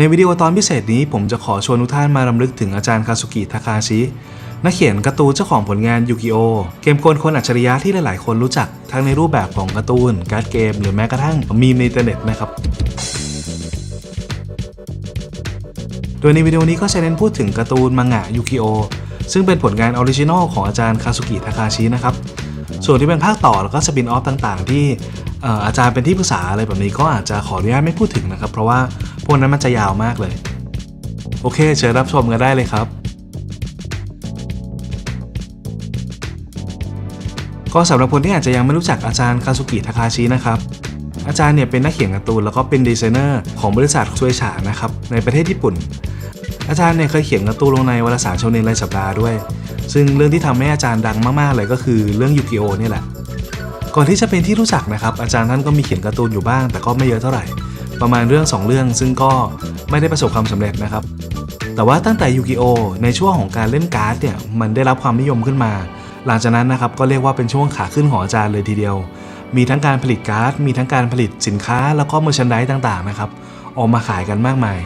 ในวิดีโอตอนพิเศษนี้ผมจะขอชวนทุกท่านมารำลึกถึงอาจารย์คาสุกิทาคาชิ นักเขียนการ์ตูนเจ้าของผลงานยูกิโอเกมกลคนอัจฉริยะที่หลาย ๆ คนรู้จัก ทั้งในรูปแบบของการ์ตูน การ์ดเกม หรือแม้กระทั่งมีมในอินเทอร์เน็ตนะครับโดยในวิดีโอนี้ก็จะเน้นพูดถึงการ์ตูนมังงะยูกิโอซึ่งเป็นผลงานออริจินอลของอาจารย์คาสุกิทาคาชินะครับ ส่วนที่เป็นภาคต่อแล้วก็สปินออฟต่างๆ ที่เอ่ออาจารย์เป็นที่ปรึกษาอะไรแบบนี้ก็อาจจะขออนุญาตไม่พูดถึงนะครับ เพราะว่า พวกนั้นมันจะยาวมากเลย โอเค เชิญรับชมกันได้เลยครับ ก็สำหรับคนที่อาจจะยังไม่รู้จักอาจารย์คาสุกิทาคาชินะครับอาจารย์เนี่ยเป็นนักเขียนการ์ตูนแล้วก็เป็นดีไซเนอร์ของบริษัทซวยฉานะครับในประเทศญี่ปุ่น อาจารย์เนี่ยเคยเขียนการ์ตูนลงในวารสารโชเนนรายสัปดาห์ด้วย ซึ่งเรื่องที่ทำให้อาจารย์ดังมากๆเลยก็คือเรื่องยูกิโอนี่แหละ ก่อนที่จะเป็นที่รู้จักนะครับอาจารย์ท่านก็มีเขียนการ์ตูนอยู่บ้าง แต่ก็ไม่เยอะเท่าไหร่ ประมาณเรื่อง 2 เรื่องซึ่งก็ไม่ได้ประสบความสำเร็จนะครับ แต่ว่าตั้งแต่ยูกิโอในช่วงของการเล่นการ์ดเนี่ยมันได้รับความนิยมขึ้นมา หลังจากนั้นนะครับก็เรียกว่าเป็นช่วงขาขึ้นของอาจารย์เลยทีเดียว มีทั้งการผลิตการ์ด มีทั้งการผลิตสินค้า แล้วก็มอร์ชันดิสต่างๆนะครับออกมาขายกันมากมาย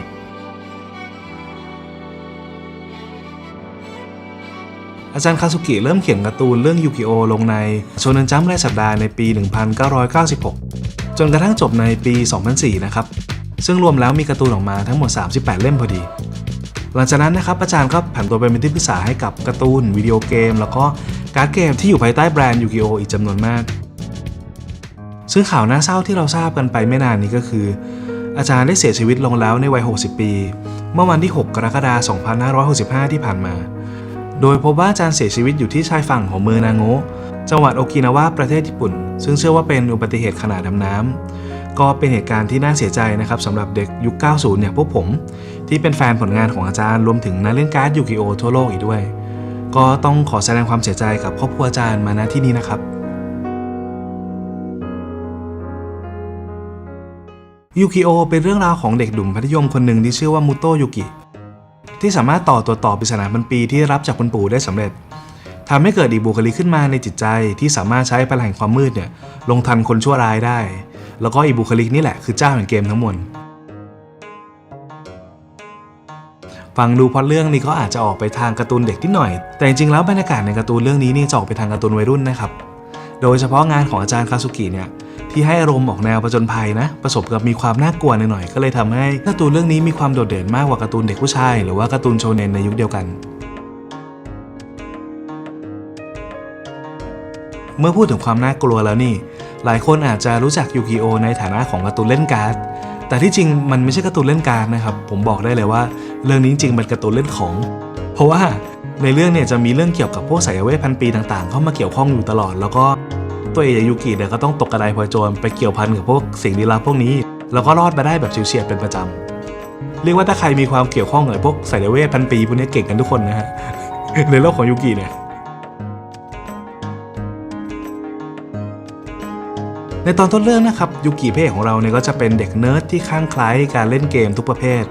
อาจารย์คาสุกิเริ่มเขียนการ์ตูนเรื่องยูกิโอลงในโชนันจัมป์รายสัปดาห์ในปี 1996 จนกระทั่งจบในปี 2004 นะครับ ซึ่งรวมแล้วมีการ์ตูนออกมาทั้งหมด 38 เล่มพอดี หลังจากนั้นนะครับอาจารย์ก็ผันตัวไปเป็นที่ปรึกษาให้กับการ์ตูน วิดีโอเกม แล้วก็การ์ดเกมที่อยู่ภายใต้แบรนด์ยูกิโออีกจำนวนมาก ซึ่งข่าวน่าเศร้าที่เราทราบกันไปไม่นานนี้ก็คือ อาจารย์ได้เสียชีวิตลงแล้วในวัย 60 ปี เมื่อวันที่ 6 กรกฎาคม 2565 ที่ผ่านมา โดยพบว่าอาจารย์เสียชีวิตอยู่ที่ชายฝั่งของเมืองนางโงจังหวัดโอกินาวาประเทศญี่ปุ่น ซึ่งเชื่อว่าเป็นอุบัติเหตุขนาดดำน้ำก็เป็นเหตุการณ์ที่น่าเสียใจนะครับสำหรับเด็กยุค 90เนี่ยพวกผม ที่เป็นแฟนผลงานของอาจารย์รวมถึงนักเล่นการ์ดยูกิโอทั่วโลกอีกด้วย ก็ต้องขอแสดงความเสียใจกับครอบครัวอาจารย์มาณที่นี้นะครับยูกิโอเป็นเรื่องราวของเด็กหนุ่มพัธยมคนหนึ่งที่ชื่อว่ามุโตะยุกิที่สามารถต่อตัวต่อปริศนาพันปีที่รับจากคุณปู่ได้สำเร็จ ทำให้เกิดอีกบุคลิกขึ้นมาในจิตใจที่สามารถใช้พลังแห่งความมืดเนี่ยลงทันคนชั่วร้ายได้ แล้วก็อีกบุคลิกนี่แหละคือเจ้าแห่งเกมทั้งมวลฟังดูพอตเรื่องนี้ก็อาจจะออกไปทางการ์ตูนเด็กนิดหน่อย แต่จริงๆแล้วบรรยากาศในการ์ตูนเรื่องนี้นี่จะออกไปทางการ์ตูนวัยรุ่นนะครับ โดยเฉพาะงานของอาจารย์คาสุกิเนี่ยที่ให้อารมณ์ออกแนวผจญภัยนะ ประสบกับมีความน่ากลัวหน่อยๆก็เลยทำให้การ์ตูนเรื่องนี้มีความโดดเด่นมากกว่าการ์ตูนเด็กผู้ชาย หรือว่าการ์ตูนโชเนนในยุคเดียวกัน เมื่อพูดถึงความน่ากลัวแล้วนี่ หลายคนอาจจะรู้จักยูกิโอในฐานะของการ์ตูนเล่นการ์ด แต่ที่จริงมันไม่ใช่การ์ตูนเล่นการ์ดนะครับ ผมบอกได้เลยว่า เรื่องนี้จริงเป็นการ์ตูนเล่นของ เพราะว่าในเรื่องเนี่ยจะมีเรื่องเกี่ยวกับพวกสายเวทพันปีต่างๆ เข้ามาเกี่ยวข้องอยู่ตลอด แล้วก็ตัวเอกยูกิเนี่ยก็ต้องตกกระไดพลอยโจรไปเกี่ยวพันกับพวกสิ่งลี้ลับพวกนี้ แล้วก็รอดมาได้แบบฉิวเฉียดเป็นประจำเรียกว่าถ้าใครมีความเกี่ยวข้องกับพวกสายเวทพันปีพวกนี้เก่งกันทุกคนนะฮะในโลกของยูกิเนี่ย ในตอนต้นเรื่องนะครับยูกิเพศของเราเนี่ยก็จะเป็นเด็กเนิร์ดที่ข้างไคล้ายการเล่นเกมทุกประเภท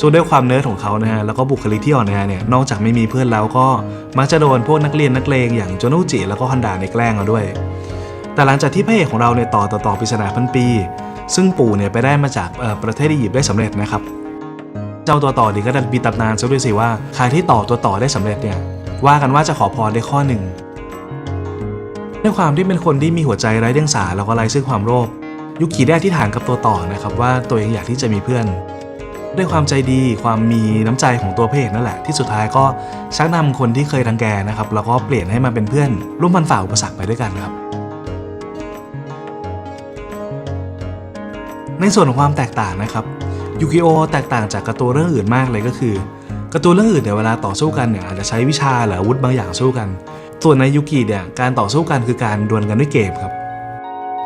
ส่วนด้วยความเนิร์ดของเขานะฮะแล้วก็บุคลิกที่อ่อนแอเนี่ยนอกจากไม่มีเพื่อนแล้วก็มักจะโดนพวกนักเรียนนักเลงอย่างโจนุจิแล้วก็ฮันดาในแกล้งเอาด้วย แต่หลังจากที่พระเอกของเราเนี่ยต่อต่อต่อปริศนาพันปี ซึ่งปู่เนี่ยไปได้มาจากประเทศอียิปต์ได้สำเร็จนะครับเจ้าตัวต่อนี่ก็ดันมีตำนานซะด้วยสิว่าใครที่ต่อตัวต่อได้สำเร็จเนี่ยว่ากันว่าจะขอพรได้ข้อหนึ่ง ด้วยความที่เป็นคนที่มีหัวใจไร้เดียงสาแล้วก็ไร้ซึ่งความโลภยุกิได้ที่ฐานกับตัวต่อนะครับว่าตัวเองอยากที่จะมีเพื่อน ด้วยความใจดีความมีน้ำใจของตัวเอกนั่นแหละ ที่สุดท้ายก็ชักนำคนที่เคยรังแกนะครับแล้วก็เปลี่ยนให้มาเป็นเพื่อน ร่วมพันฝ่าอุปสรรคไปด้วยกันครับ ในส่วนของความแตกต่างนะครับยูกิโอแตกต่างจากการ์ตูนเรื่องอื่นมากเลยก็คือการ์ตูนเรื่องอื่นเนี่ยเวลาต่อสู้กันเนี่ยอาจจะใช้วิชาหรืออาวุธบางอย่างสู้กัน ส่วนในยูกิเนี่ยการต่อสู้กันคือการดวลกันด้วยเกมครับ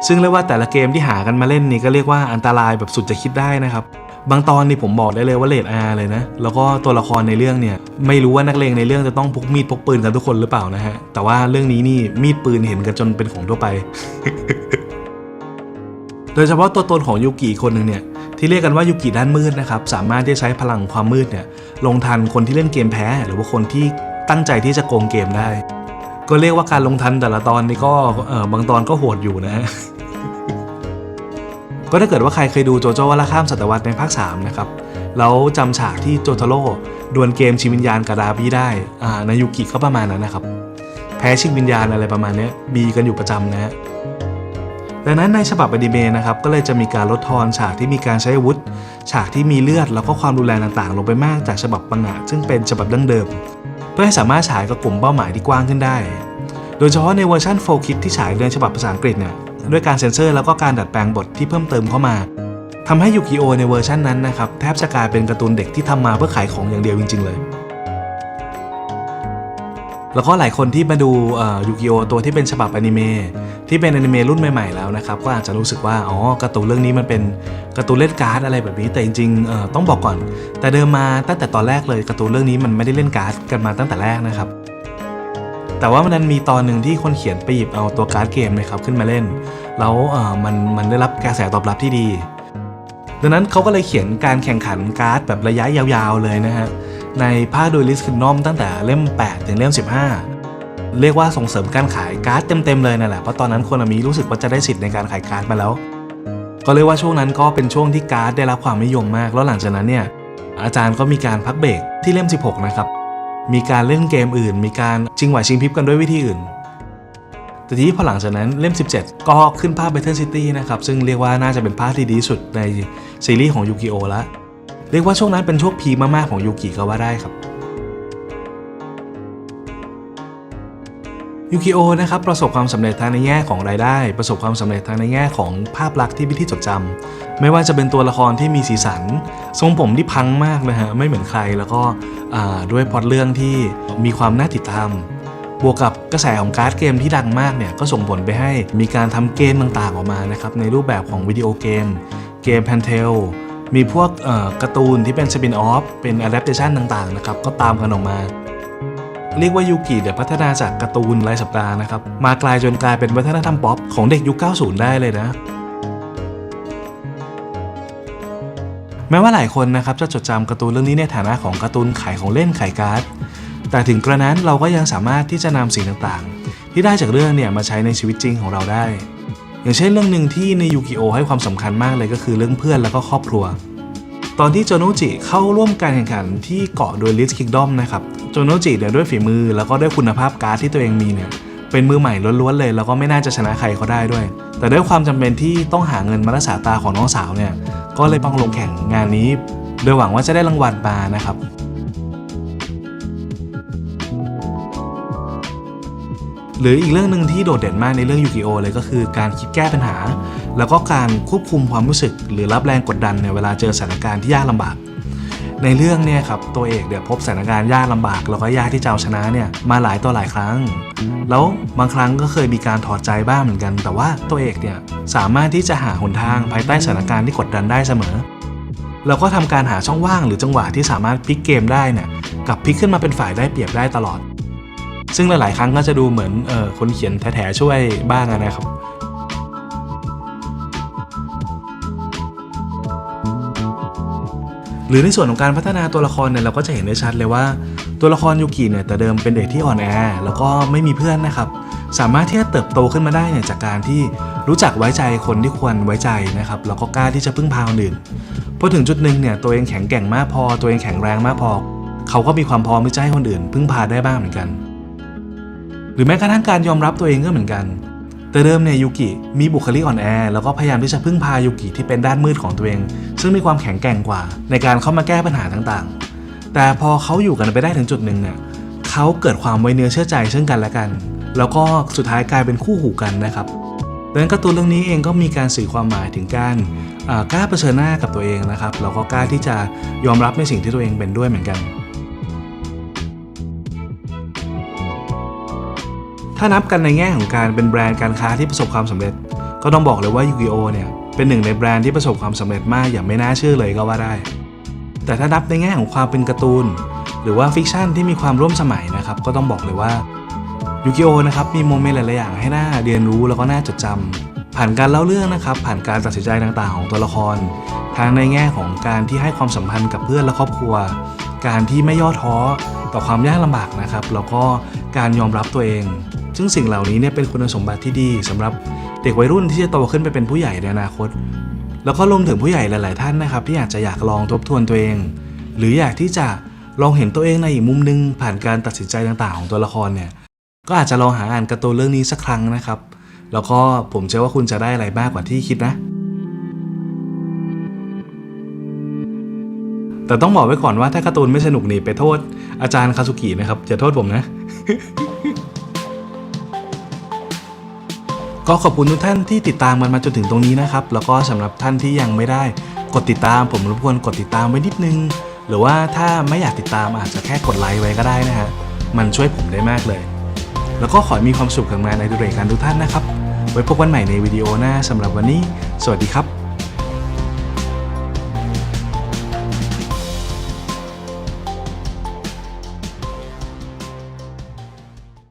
ซึ่งเรียกว่าแต่ละเกมที่หากันมาเล่นนี่ก็เรียกว่าอันตรายแบบสุดจะคิดได้นะครับบางตอนนี่ผมบอกได้เลยว่าเลดอาเลยนะ แล้วก็ตัวละครในเรื่องเนี่ย ไม่รู้ว่านักเลงในเรื่องจะต้องพกมีดพกปืนกันทุกคนหรือเปล่านะฮะ แต่ว่าเรื่องนี้นี่มีดปืนเห็นกันจนเป็นของทั่วไป โดยเฉพาะตัวตนของยูกิคนหนึ่งเนี่ย ที่เรียกกันว่ายูกิด้านมืดนะครับ สามารถที่ใช้พลังความมืดเนี่ยลงทันคนที่เล่นเกมแพ้ หรือว่าคนที่ตั้งใจที่จะโกงเกมได้ ก็เรียกว่าการลงทันแต่ละตอนนี่ก็บางตอนก็โหดอยู่นะฮะก็ถ้าเกิดว่าใครเคยดูโจโจ้ว่าละข้ามศตวรรษในภาค3นะครับแล้วจำฉากที่โจโทโร่ดวลเกมชิงวิญญาณกับดาบี้ได้อายูกิก็ประมาณนั้นนะครับ แพ้ชิงวิญญาณอะไรประมาณนี้ยมีกันอยู่ประจำนะฮะดังนั้นในฉบับอนิเมะนะครับก็เลยจะมีการลดทอนฉากที่มีการใช้อาวุธ ฉากที่มีเลือดแล้วก็ความรุนแรงต่างๆ ลงไปมากจากฉบับปังงะซึ่งเป็นฉบับดั้งเดิม เพื่อให้สามารถฉายกับกลุ่มเป้าหมายที่กว้างขึ้นได้ โดยเฉพาะในเวอร์ชันโฟคิดที่ฉายในฉบับภาษาอังกฤษเนี่ยด้วยการเซ็นเซอร์แล้วก็การดัดแปลงบทที่เพิ่มเติมเข้ามาทำให้ยูกิโอในเวอร์ชันนั้นนะครับแทบจะกลายเป็นการ์ตูนเด็กที่ทำมาเพื่อขายของอย่างเดียวจริงๆเลย แล้วก็หลายคนที่มาดูยูกิโอตัวที่เป็นฉบับอนิเมะที่เป็นอนิเมะรุ่นใหม่ๆแล้วนะครับ ก็อาจจะรู้สึกว่า อ๋อการ์ตูนเรื่องนี้มันเป็นการ์ตูนเล่นการ์ดอะไรแบบนี้แต่จริงๆต้องบอกก่อน แต่เดิมมาตั้งแต่ตอนแรกเลยการ์ตูนเรื่องนี้มันไม่ได้เล่นการ์ดกันมาตั้งแต่แรกนะครับแต่ว่ามันมีตอนหนึ่งที่คนเขียนไปหยิบเอาตัวการ์ดเกมนะครับขึ้นมาเล่น แล้วมันมันได้รับกระแสตอบรับที่ดี ดังนั้นเขาก็เลยเขียนการแข่งขันการ์ดแบบระยะยาวๆเลยนะฮะ ในภาคโดยลิสคินนอมตั้งแต่เล่ม 8 ถึงเล่ม 15 เรียกว่าส่งเสริมการขายการ์ดเต็มๆเลยนั่นแหละเพราะตอนนั้นคนมีรู้สึกว่าจะได้สิทธิ์ในการขายการ์ดมาแล้ว ก็เรียกว่าช่วงนั้นก็เป็นช่วงที่การ์ดได้รับความนิยมมาก แล้วหลังจากนั้นเนี่ยอาจารย์ก็มีการพักเบรกที่เล่ม 16 นะครับมีการเล่นเกมอื่น มีการชิงไหวชิงพริบกันด้วยวิธีอื่นแต่ทีนี้พอหลังจากนั้นเล่ม 17 ก็ขึ้นภาพ Battle City นะครับซึ่งเรียกว่าน่าจะเป็นภาคที่ดีสุดในซีรีส์ของยูกิโอละ เรียกว่าช่วงนั้นเป็นช่วงพีมากๆของยูกิก็ว่าได้ครับยูกิโอนะครับประสบความสำเร็จทางในแง่ของรายได้ ประสบความสำเร็จทางในแง่ของภาพลักษณ์ที่เป็นที่จดจำไม่ว่าจะเป็นตัวละครที่มีสีสัน ทรงผมที่พังมากนะฮะไม่เหมือนใครแล้วก็ด้วยพล็อตเรื่องที่มีความน่าติดตามบวกกับกระแสของการ์ดเกมที่ดังมากเนี่ยก็ส่งผลไปให้มีการทำเกมต่างๆออกมานะครับในรูปแบบของวิดีโอเกม เกมแพนเทล มีพวกเอ่อการ์ตูนที่เป็นสปินออฟเป็นอะแดปเ t ชันต่างๆนะครับก็ตามกันออกมา เรียกว่ายูกิเดี๋ยวพัฒนาจากการ์ตูนรายสัปดาห์นะครับ มากลายจนกลายเป็นวัฒนธรรมป๊อปของเด็กยุค 90 ได้เลยนะแม้ว่าหลายคนนะครับจะจดจำการ์ตูนเรื่องนี้ในฐานะของการ์ตูนขายของเล่นขายการ์ด แต่ถึงกระนั้นเราก็ยังสามารถที่จะนำสิ่งต่างๆ ที่ได้จากเรื่องเนี่ยมาใช้ในชีวิตจริงของเราได้ อย่างเช่นเรื่องหนึ่งที่ในยูกิโอให้ความสำคัญมากเลยก็คือเรื่องเพื่อนแล้วก็ครอบครัว ตอนที่โจโนจิเข้าร่วมการแข่งขันที่เกาะโดยลิสคิงดอมนะครับโจโนจิเนี่ยด้วยฝีมือแล้วก็ด้วยคุณภาพการ์ดที่ตัวเองมีเนี่ยเป็นมือใหม่ล้วนๆเลย แล้วก็ไม่น่าจะชนะใครเขาได้ด้วย แต่ด้วยความจำเป็นที่ต้องหาเงินมารักษาตาของน้องสาวเนี่ยก็เลยต้องลงแข่งงานนี้ โดยหวังว่าจะได้รางวัลมานะครับ หรืออีกเรื่องหนึ่งที่โดดเด่นมากในเรื่องยูกิโอเลยก็คือการคิดแก้ปัญหา แล้วก็การควบคุมความรู้สึก หรือรับแรงกดดันในเวลาเจอสถานการณ์ที่ยากลำบาก ในเรื่องเนี่ยครับตัวเอกเดี๋ยวพบสถานการณ์ยากลำบาก แล้วก็ยากที่จะเอาชนะเนี่ยมาหลายต่อหลายครั้ง แล้วบางครั้งก็เคยมีการถอดใจบ้างเหมือนกัน แต่ว่าตัวเอกเนี่ยสามารถที่จะหาหนทางภายใต้สถานการณ์ที่กดดันได้เสมอแล้วก็ทำการหาช่องว่างหรือจังหวะที่สามารถพลิกเกมได้เนี่ยกับพลิกขึ้นมาเป็นฝ่ายได้เปรียบได้ตลอด ซึ่งหลาย ๆ ครั้งก็จะดูเหมือนออคนเขียนแถๆช่วยบ้างนะครับหรือในส่วนของการพัฒนาตัวละครเนี่ยเราก็จะเห็นได้ชัดเลยว่า ตัวละครยูกิเนี่ยแต่เดิมเป็นเด็กที่อ่อนแอแล้วก็ไม่มีเพื่อนนะครับ สามารถที่จะเติบโตขึ้นมาได้เนี่ยจากการที่รู้จักไว้ใจคนที่ควรไว้ใจนะครับแล้วก็กล้าที่จะพึ่งพาคนอื่นพอถึงจุดหนึ่งเนี่ยตัวเองแข็งแกร่งมากพอ ตัวเองแข็งแรงมากพอ เขาก็มีความพร้อมที่จะให้คนอื่น พึ่งพาได้บ้างเหมือนกัน หรือแม้กระทั่งการยอมรับตัวเองก็เหมือนกัน แต่เดิมเนี่ยยูกิมีบุคลิกอ่อนแอแล้วก็พยายามที่จะพึ่งพายูกิที่เป็นด้านมืดของตัวเอง ซึ่งมีความแข็งแกร่งกว่า ในการเข้ามาแก้ปัญหาต่างๆ แต่พอเขาอยู่กันไปได้ถึงจุดหนึ่งเนี่ยเขาเกิดความไว้เนื้อเชื่อใจซึ่งกันและกัน แล้วก็สุดท้ายกลายเป็นคู่หูกันนะครับดังนั้นการ์ตูนเรื่องนี้เองก็มีการสื่อความหมายถึงการกล้าเผชิญหน้ากับตัวเองนะครับแล้วก็กล้าที่จะยอมรับในสิ่งที่ตัวเองเป็นด้วยเหมือนกัน ถ้านับกันในแง่ของการเป็นแบรนด์การค้าที่ประสบความสำเร็จ ก็ต้องบอกเลยว่ายูกิโอเนี่ยเป็นหนึ่งในแบรนด์ที่ประสบความสำเร็จมากอย่างไม่น่าเชื่อเลยก็ว่าได้ แต่ถ้านับในแง่ของความเป็นการ์ตูน หรือว่าฟิกชันที่มีความร่วมสมัยนะครับก็ต้องบอกเลยว่ายูกิโอนะครับมีโมเมนต์หลายๆอย่างให้น่าเรียนรู้แล้วก็น่าจดจำผ่านการเล่าเรื่องนะครับผ่านการตัดสินใจต่างๆ ของตัวละครทั้งในแง่ของการที่ให้ความสัมพันธ์กับเพื่อนและครอบครัว การที่ไม่ย่อท้อต่อความยากลำบากนะครับแล้วก็การยอมรับตัวเอง ซึ่งสิ่งเหล่านี้เนี่ยเป็นคุณสมบัติที่ดีสำหรับเด็กวัยรุ่นที่จะโตขึ้นไปเป็นผู้ใหญ่ในอนาคต แล้วก็รวมถึงผู้ใหญ่หลาย ๆ ท่านนะครับ ที่อาจจะอยากลองทบทวนตัวเอง หรืออยากที่จะลองเห็นตัวเองในอีกมุมหนึง ผ่านการตัดสินใจต่าง ๆ ของตัวละครเนี่ยก็อาจจะลองหาอ่านการ์ตูนเรื่องนี้สักครั้งนะครับ แล้วก็ผมเชื่อว่าคุณจะได้อะไรมากกว่าที่คิดนะแต่ต้องบอกไว้ก่อนว่าถ้าการ์ตูนไม่สนุกนี่ไปโทษอาจารย์คาสุกินะครับอย่าโทษผมนะ ก็ขอบคุณทุกท่านที่ติดตามมันมาจนถึงตรงนี้นะครับ แล้วก็สำหรับท่านที่ยังไม่ได้กดติดตาม ผมรบกวนกดติดตามไว้นิดนึง หรือว่าถ้าไม่อยากติดตามอาจจะแค่กดไลค์ไว้ก็ได้นะฮะมันช่วยผมได้มากเลย แล้วก็ขอให้มีความสุขกับงานในดุเรกกันทุกท่านนะครับ ไว้พบกันใหม่ในวิดีโอหน้าสำหรับวันนี้ สวัสดีครับ